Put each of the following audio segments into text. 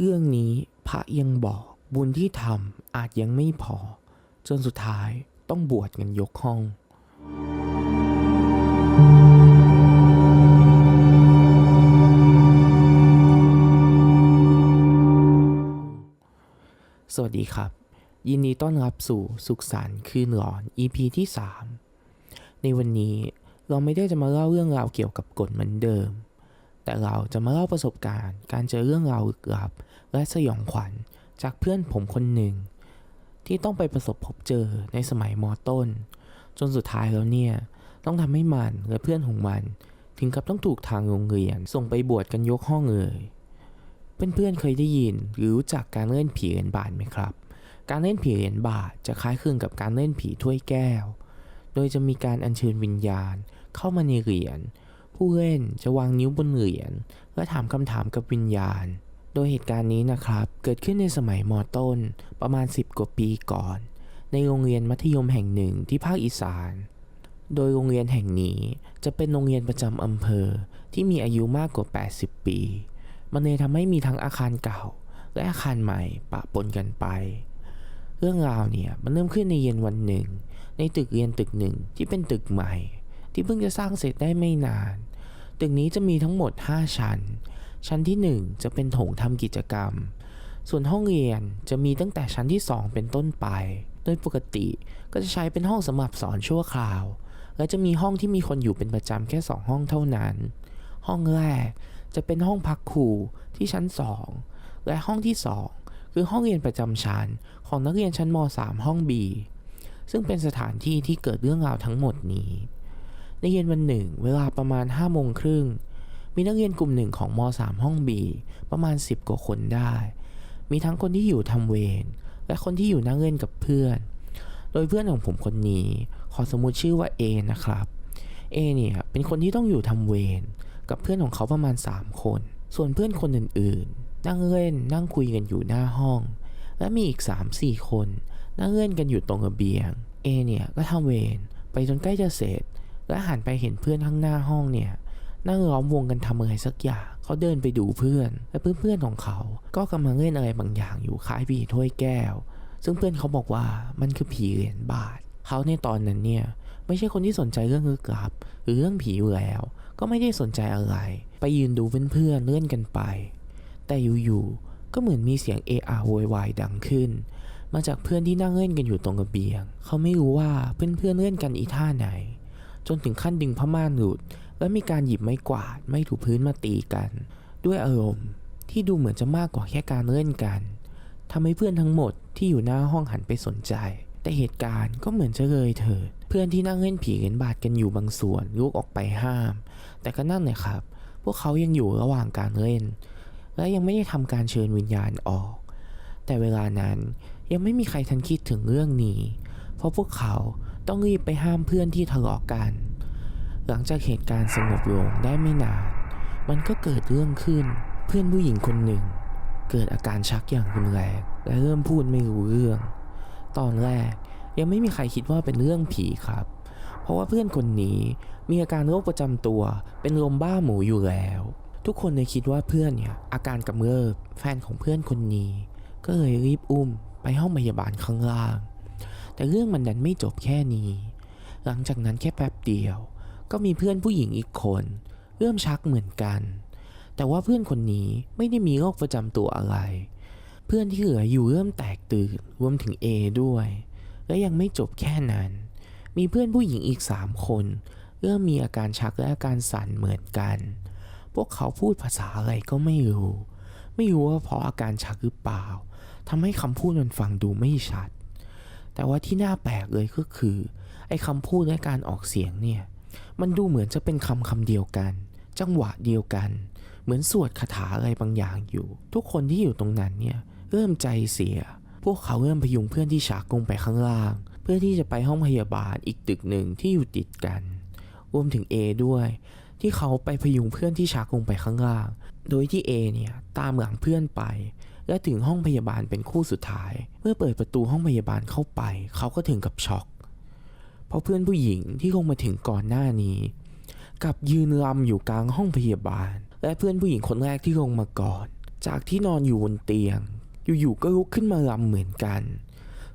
เรื่องนี้พระยังบอกบุญที่ทำอาจยังไม่พอ จนสุดท้ายต้องบวชกันยกห้อง สวัสดีครับ ยินดีต้อนรับสู่สุขสันต์คืนหลอน EP ที่ 3 ในวันนี้เราไม่ได้จะมาเล่าเรื่องราวเกี่ยวกับกฎเหมือนเดิม แต่เราจะมาเล่าประสบการณ์ การเจอเรื่องราวลึกลับ และสยองขวัญจากเพื่อนผมคนหนึ่ง ที่ต้องไปประสบพบเจอในสมัยมต้น จนสุดท้ายแล้วเนี่ย ต้องทำให้มันและเพื่อนของมัน ถึงกับต้องถูกทางโรงเรียน ส่งไปบวชกันยกห้องเลยเพื่อนๆเคยได้ยินหรือรู้จักการเล่นผีเหรียญบาทไหมครับ การเล่นผีเหรียญบาทจะคล้ายคลึงกับการเล่นผีถ้วยแก้ว โดยจะมีการอัญเชิญวิญญาณเข้ามาในเหรียญ ผู้เล่นจะวางนิ้วบนเหรียญและถามคำถามกับวิญญาณ โดยเหตุการณ์นี้นะครับ เกิดขึ้นในสมัยมอต้นประมาณ 10 กว่าปีก่อน ในโรงเรียนมัธยมแห่งหนึ่งที่ภาคอีสาน โดยโรงเรียนแห่งนี้จะเป็นโรงเรียนประจำอำเภอที่มีอายุมากกว่า 80 ปี มันเลยทำให้มีทั้งอาคารเก่า และอาคารใหม่ปะปนกันไปเรื่องราวเนี่ยมันเริ่มขึ้นในเย็นวันหนึ่ง ในตึกเรียนตึกหนึ่งที่เป็นตึกใหม่ ที่เพิ่งจะสร้างเสร็จได้ไม่นาน ตึกนี้จะมีทั้งหมด 5 ชั้น ชั้นที่ 1 จะเป็นโถงทำกิจกรรม ส่วนห้องเรียนจะมีตั้งแต่ชั้นที่ 2 เป็นต้นไป โดยปกติก็จะใช้เป็นห้องสำหรับสอนชั่วคราว และจะมีห้องที่มีคนอยู่เป็นประจำแค่ 2 ห้องเท่านั้น ห้องแรกจะเป็นห้องพักครูที่ชั้น 2 และห้องที่ 2 คือห้องเรียนประจำชั้นของนักเรียนชั้นม .3 ห้อง B ซึ่งเป็นสถานที่ที่เกิดเรื่องราวทั้งหมดนี้ ในเย็นวันหนึ่ง เวลาประมาณ5โมงครึ่งมีนักเรียนกลุ่มหนึ่งของม .3 ห้อง B ประมาณ 10 กว่าคนได้ มีทั้งคนที่อยู่ทำเวรและคนที่อยู่นั่งเล่นกับเพื่อน โดยเพื่อนของผมคนนี้ ขอสมมติชื่อว่า A นะครับ A เนี่ยเป็นคนที่ต้องอยู่ทำเวรกับเพื่อนของเขาประมาณ 3 คน ส่วนเพื่อนคนอื่นๆ นั่งเล่นนั่งคุยกันอยู่หน้าห้อง และมีอีก 3-4 คน นั่งเล่นกันอยู่ตรงระเบียงเอเนี่ยก็ทำเวรไปจนใกล้จะเสร็จ และหันไปเห็นเพื่อนข้างหน้าห้องเนี่ยนั่งล้อมวงกันทำอะไรสักอย่างเขาเดินไปดูเพื่อน และเพื่อนๆของเขา ก็กำลังเล่นอะไรบางอย่างอยู่คล้ายผีถ้วยแก้ว ซึ่งเพื่อนเขาบอกว่ามันคือผีเหรียญบาท เขาในตอนนั้นเนี่ยไม่ใช่คนที่สนใจเรื่องลึกลับ หรือเรื่องผีอยู่แล้ว ก็ไม่ได้สนใจอะไร ไปยืนดูเพื่อนๆเลื่อนกันไป แต่อยู่ๆก็เหมือนมีเสียงเออาโวยวายดังขึ้น มาจากเพื่อนที่นั่งเล่นกันอยู่ตรงระเบียง เขาไม่รู้ว่าเพื่อนๆเล่นกันอีท่าไหน จนถึงขั้นดึงผ้าม่านหลุด และมีการหยิบไม้กวาดไม่ถูพื้นมาตีกัน ด้วยอารมณ์ที่ดูเหมือนจะมากกว่าแค่การเล่นกันทำให้เพื่อนทั้งหมดที่อยู่หน้าห้องหันไปสนใจ แต่เหตุการณ์ก็เหมือนจะเลยเถิด เพื่อนที่นั่งเล่นผีเหรียญบาทกันอยู่บางส่วนลุกออกไปห้าม แต่ก็นั่นเลยครับ พวกเขายังอยู่ระหว่างการเล่น และยังไม่ได้ทำการเชิญวิญญาณออก แต่เวลานั้นยังไม่มีใครทันคิดถึงเรื่องนี้ เพราะพวกเขา ต้องรีบไปห้ามเพื่อนที่ทะเลาะกัน หลังจากเหตุการณ์สงบลงได้ไม่นาน มันก็เกิดเรื่องขึ้น เพื่อนผู้หญิงคนหนึ่ง เกิดอาการชักอย่างรุนแรงและเริ่มพูดไม่รู้เรื่อง ตอนแรกยังไม่มีใครคิดว่าเป็นเรื่องผีครับ เพราะว่าเพื่อนคนนี้มีอาการโรคประจำตัว เป็นลมบ้าหมูอยู่แล้ว ทุกคนเลยคิดว่าเพื่อนเนี่ยอาการกำเริบแฟนของเพื่อนคนนี้ ก็เลยรีบอุ้มไปห้องพยาบาลข้างล่าง แต่เรื่องมันดันไม่จบแค่นี้ หลังจากนั้นแค่แป๊บเดียว ก็มีเพื่อนผู้หญิงอีกคน เริ่มชักเหมือนกัน แต่ว่าเพื่อนคนนี้ไม่ได้มีโรคประจำตัวอะไร เพื่อนที่เหลืออยู่เริ่มแตกตื่นรวมถึง A ด้วย และยังไม่จบแค่นั้น มีเพื่อนผู้หญิงอีก3คนเริ่มมีอาการชักและอาการสั่นเหมือนกัน พวกเขาพูดภาษาอะไรก็ไม่รู้ ไม่รู้ว่าเพราะอาการชักหรือเปล่า ทำให้คำพูดมันฟังดูไม่ชัด แต่ว่าที่น่าแปลกเลยก็คือไอ้คำพูดและการออกเสียงเนี่ยมันดูเหมือนจะเป็นคำคำเดียวกัน จังหวะเดียวกัน เหมือนสวดคาถาอะไรบางอย่างอยู่ ทุกคนที่อยู่ตรงนั้นเนี่ยเริ่มใจเสีย พวกเขาเริ่มพยุงเพื่อนที่ชักลงไปข้างล่าง เพื่อที่จะไปห้องพยาบาลอีกตึกหนึ่งที่อยู่ติดกัน รวมถึง A ด้วย ที่เขาไปพยุงเพื่อนที่ชักลงไปข้างล่าง โดยที่ A เนี่ยตามหลังเพื่อนไป และถึงห้องพยาบาลเป็นคู่สุดท้าย เมื่อเปิดประตูห้องพยาบาลเข้าไป เขาก็ถึงกับช็อก เพราะเพื่อนผู้หญิงที่ลงมาถึงก่อนหน้านี้กับยืนรำอยู่กลางห้องพยาบาล และเพื่อนผู้หญิงคนแรกที่ลงมาก่อน จากที่นอนอยู่บนเตียง อยู่ๆก็ลุกขึ้นมารำเหมือนกัน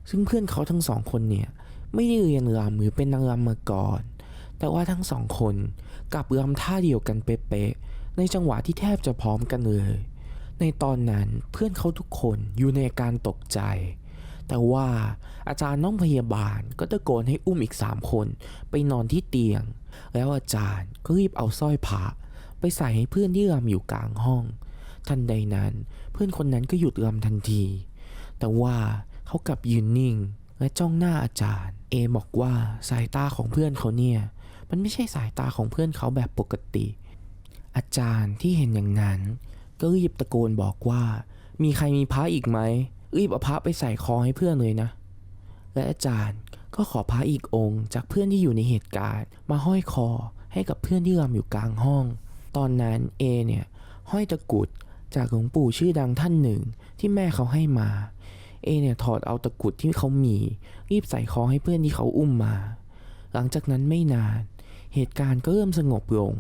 ซึ่งเพื่อนเขาทั้งสองคนเนี่ยไม่ได้เรียนรำหรือเป็นนางรำมาก่อน แต่ว่าทั้งสองคนกลับรำท่าเดียวกันเป๊ะๆในจังหวะที่แทบจะพร้อมกันเลย ในตอนนั้นเพื่อนเขาทุกคนอยู่ในอาการตกใจ แต่ว่าอาจารย์น้องพยาบาลก็ตะโกนให้อุ้มอีกสามคนไปนอนที่เตียง แล้วอาจารย์ก็รีบเอาสร้อยพระไปใส่ให้เพื่อนที่รำอยู่กลางห้อง ทันใดนั้นเพื่อนคนนั้นก็หยุดรำทันที แต่ว่าเขากลับยืนนิ่งและจ้องหน้าอาจารย์ เอบอกว่าสายตาของเพื่อนเขาเนี่ยมันไม่ใช่สายตาของเพื่อนเขาแบบปกติ อาจารย์ที่เห็นอย่างนั้น ก็รีบตะโกนบอกว่า มีใครมีพระอีกไหมรีบเอาพระไปใส่คอให้เพื่อนเลยนะ และอาจารย์ก็ขอพระอีกองค์จากเพื่อนที่อยู่ในเหตุการณ์ มาห้อยคอให้กับเพื่อนที่รำอยู่กลางห้อง ตอนนั้นเอเนี่ยห้อยตะกุดจากหลวงปู่ชื่อดังท่านหนึ่งที่แม่เขาให้มา เอเนี่ยถอดเอาตะกุดที่เขามี รีบใส่คอให้เพื่อนที่เขาอุ้มมา หลังจากนั้นไม่นาน เหตุการณ์ก็เริ่มสงบลง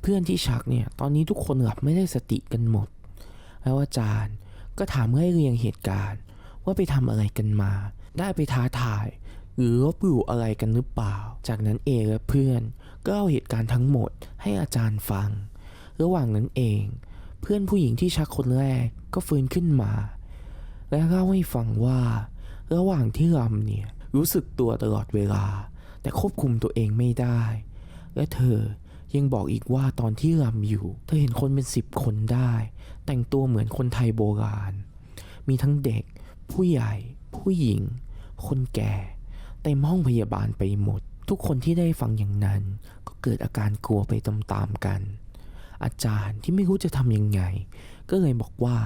เพื่อนที่ชักเนี่ย ตอนนี้ทุกคนหลับไม่ได้สติกันหมด แล้วอาจารย์ก็ถามให้เรียงเหตุการณ์ ว่าไปทำอะไรกันมา ได้ไปท้าทาย หรือลบหลู่อะไรกันหรือเปล่า จากนั้นเอและเพื่อนก็เล่าเหตุการณ์ทั้งหมดให้อาจารย์ฟัง ระหว่างนั้นเอง เพื่อนผู้หญิงที่ชักคนแรกก็ฟื้นขึ้นมา และเล่าให้ฟังว่า ระหว่างที่รำเนี่ยรู้สึกตัวตลอดเวลา แต่ควบคุมตัวเองไม่ได้ และเธอ ยังบอกอีกว่าตอนที่รำอยู่ เธอเห็นคนเป็นสิบคนได้ แต่งตัวเหมือนคนไทยโบราณ มีทั้งเด็ก ผู้ใหญ่ ผู้หญิง คนแก่เต็มห้องพยาบาลไปหมด ทุกคนที่ได้ฟังอย่างนั้น ก็เกิดอาการกลัวไปตามๆกัน อาจารย์ที่ไม่รู้จะทำยังไง ก็เลยบอกว่า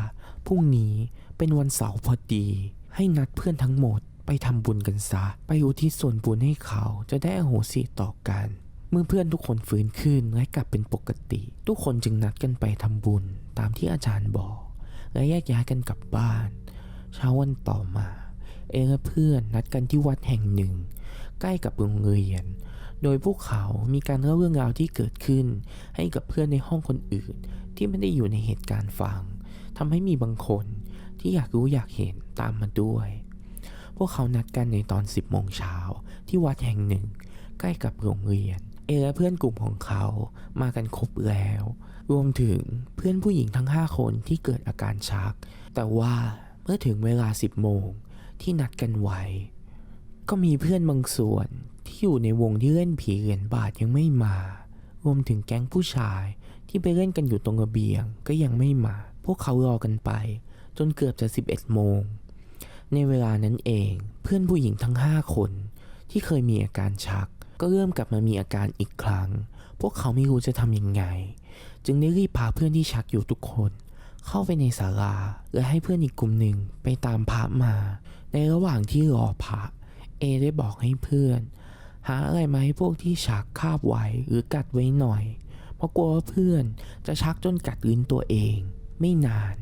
พรุ่งนี้เป็นวันเสาร์พอดี ให้นัดเพื่อนทั้งหมดไปทำบุญกันซะ ไปอุทิศส่วนบุญให้เขาจะได้อโหสิต่อกัน มื่อเพื่อนทุกคนฟื้นขึ้นและกลับเป็นปกติ ทุกคนจึงนัดกันไปทำบุญตามที่อาจารย์บอก และแยกย้ายกันกลับบ้าน เช้าวันต่อมา เองและเพื่อนนัดกันที่วัดแห่งหนึ่ง ใกล้กับโรงเรียน โดยพวกเขามีการเล่าเรื่องราวที่เกิดขึ้น ให้กับเพื่อนในห้องคนอื่น ที่ไม่ได้อยู่ในเหตุการณ์ฟังทำให้มีบางคนที่อยากรู้อยากเห็นตามมาด้วย พวกเขานัดกันในตอน 10โมงเช้าที่วัดแห่งหนึ่ง ใกล้กับโรงเรียน เอและเพื่อนกลุ่มของเขามากันครบแล้ว รวมถึงเพื่อนผู้หญิงทั้ง 5 คนที่เกิดอาการชัก แต่ว่าเมื่อถึงเวลา 10 โมงที่นัดกันไว้ ก็มีเพื่อนบางส่วนที่อยู่ในวงที่เล่นผีเหรียญบาทยังไม่มา รวมถึงแก๊งผู้ชายที่ไปเล่นกันอยู่ตรงระเบียงก็ยังไม่มา พวกเขารอกันไป จนเกือบจะ 11 โมง ในเวลานั้นเองเพื่อนผู้หญิงทั้ง 5 คนที่เคยมีอาการชัก ก็เริ่มกลับมามีอาการอีกครั้ง พวกเขาไม่รู้จะทำยังไง จึงได้รีบพาเพื่อนที่ชักอยู่ทุกคน เข้าไปในศาลาและให้เพื่อนอีกกลุ่มหนึ่งไปตามพระมา ในระหว่างที่รอพระเอได้บอกให้เพื่อน หาอะไรมาให้พวกที่ชักคาบไว้หรือกัดไว้หน่อย เพราะกลัวว่าเพื่อนจะชักจนกัดลิ้นตัวเอง ไม่นาน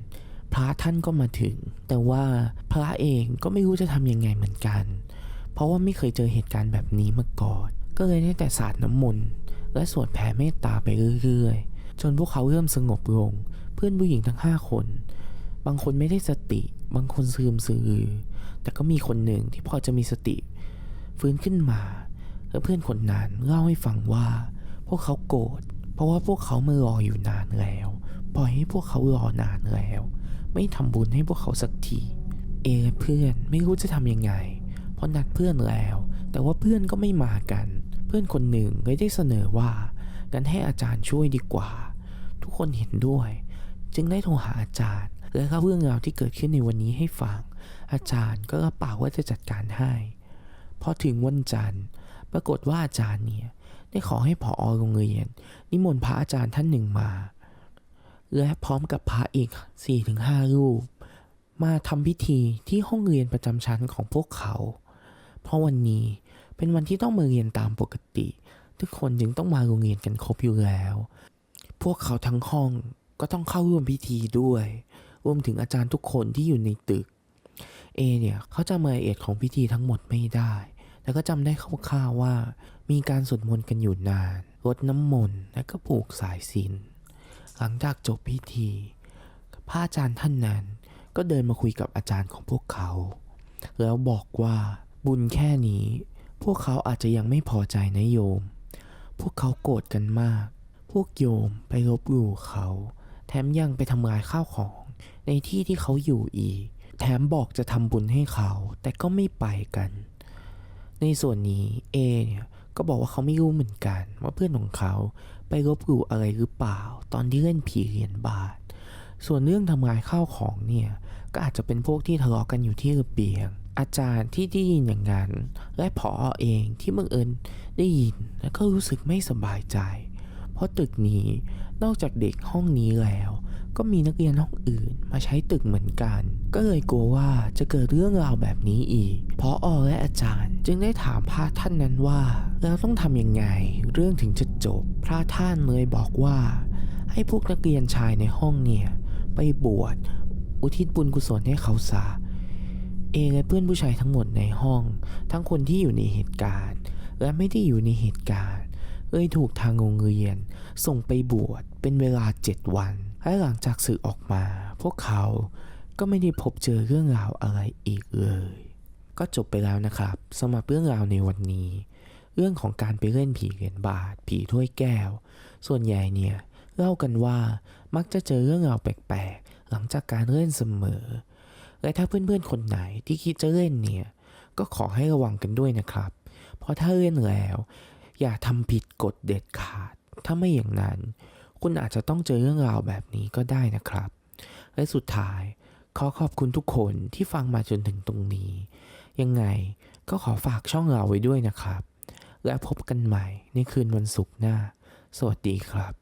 พระท่านก็มาถึง แต่ว่าพระเองก็ไม่รู้จะทำยังไงเหมือนกัน เพราะว่าไม่เคยเจอเหตุการณ์แบบนี้มาก่อน ก็เลยได้แต่สาดน้ำมนต์และสวดแผ่เมตตาไปเรื่อยๆ จนพวกเขาเริ่มสงบลง เพื่อนผู้หญิงทั้งห้าคน บางคนไม่ได้สติ บางคนซึมซือแต่ก็มีคนหนึ่งที่พอจะมีสติ ฟื้นขึ้นมา แล้วเพื่อนคนนั้นเล่าให้ฟังว่า พวกเขาโกรธเพราะว่าพวกเขามารออยู่นานแล้ว ปล่อยให้พวกเขารอนานแล้ว ไม่ทำบุญให้พวกเขาสักทีเอเพื่อนไม่รู้จะทำยังไง เพราะนัดเพื่อนแล้ว แต่ว่าเพื่อนก็ไม่มากัน พื่อนคนหนึ่งเลยได้เสนอว่างั้นให้อาจารย์ช่วยดีกว่า ทุกคนเห็นด้วย จึงได้โทรหาอาจารย์และเล่าเรื่องราวที่เกิดขึ้นในวันนี้ให้ฟัง อาจารย์ก็รับปากว่าจะจัดการให้พอถึงวันจันทร์ ปรากฏว่าอาจารย์เนี่ยได้ขอให้ผอโรงเรียน นิมนต์พระอาจารย์ท่านหนึ่งมา และพร้อมกับพระอีก 4-5 รูป มาทำพิธีที่ห้องเรียนประจำชั้นของพวกเขา เพราะวันนี้ เป็นวันที่ต้องมาเรียนตามปกติ ทุกคนจึงต้องมาโรงเรียนกันครบอยู่แล้ว พวกเขาทั้งห้องก็ต้องเข้าร่วมพิธีด้วย รวมถึงอาจารย์ทุกคนที่อยู่ในตึก เอเนี่ยเขาจำรายละเอียดของพิธีทั้งหมดไม่ได้ แต่ก็จำได้คร่าวๆว่า มีการสวดมนต์กันอยู่นานรดน้ำมนต์และก็ผูกสายสินหลังจากจบพิธีพระอาจารย์ท่านนั้นก็เดินมาคุยกับอาจารย์ของพวกเขา แล้วบอกว่าบุญแค่นี้ พวกเขาอาจจะยังไม่พอใจนะโยม พวกเขาโกรธกันมาก พวกโยมไปลบหลู่เขา แถมยังไปทำลายข้าวของ ในที่ที่เขาอยู่อีก แถมบอกจะทำบุญให้เขา แต่ก็ไม่ไปกัน ในส่วนนี้เอเนี่ยก็บอกว่าเขาไม่รู้เหมือนกันว่าเพื่อนของเขาไปลบหลู่อะไรหรือเปล่า ตอนที่เล่นผีเหรียญบาท ส่วนเรื่องทำลายข้าวของเนี่ยก็อาจจะเป็นพวกที่ทะเลาะกันอยู่ที่ระเบียง อาจารย์ที่ได้ยินอย่างนั้น และผอเองที่บังเอิญได้ยินแล้วก็รู้สึกไม่สบายใจ เพราะตึกนี้นอกจากเด็กห้องนี้แล้ว ก็มีนักเรียนห้องอื่นมาใช้ตึกเหมือนกัน ก็เลยกลัวว่าจะเกิดเรื่องราวแบบนี้อีกพออและอาจารย์ จึงได้ถามพระท่านนั้นว่า แล้วต้องทำยังไง เรื่องถึงจะจบ พระท่านเลยบอกว่า ให้พวกนักเรียนชายในห้องเนี่ยไปบวชอุทิศบุญกุศลให้เขาซะ เอและเพื่อนผู้ชายทั้งหมดในห้อง ทั้งคนที่อยู่ในเหตุการณ์ และไม่ได้อยู่ในเหตุการณ์เลยถูกทางโรงเรียน ส่งไปบวชเป็นเวลาเจ็ดวัน และหลังจากสึกออกมา พวกเขาก็ไม่ได้พบเจอเรื่องราวอะไรอีกเลย ก็จบไปแล้วนะครับสำหรับเรื่องราวในวันนี้ เรื่องของการไปเล่นผีเหรียญบาท ผีถ้วยแก้ว ส่วนใหญ่เนี่ยเล่ากันว่ามักจะเจอเรื่องราวแปลกๆ หลังจากการเล่นเสมอ และถ้าเพื่อนๆคนไหนที่คิดจะเล่นเนี่ยก็ขอให้ระวังกันด้วยนะครับ เพราะถ้าเล่นแล้ว อย่าทำผิดกฎเด็ดขาด ถ้าไม่อย่างนั้น คุณอาจจะต้องเจอเรื่องราวแบบนี้ก็ได้นะครับ และสุดท้ายขอขอบคุณทุกคนที่ฟังมาจนถึงตรงนี้ ยังไงก็ขอฝากช่องเราไว้ด้วยนะครับ และพบกันใหม่ในคืนวันศุกร์หน้า สวัสดีครับ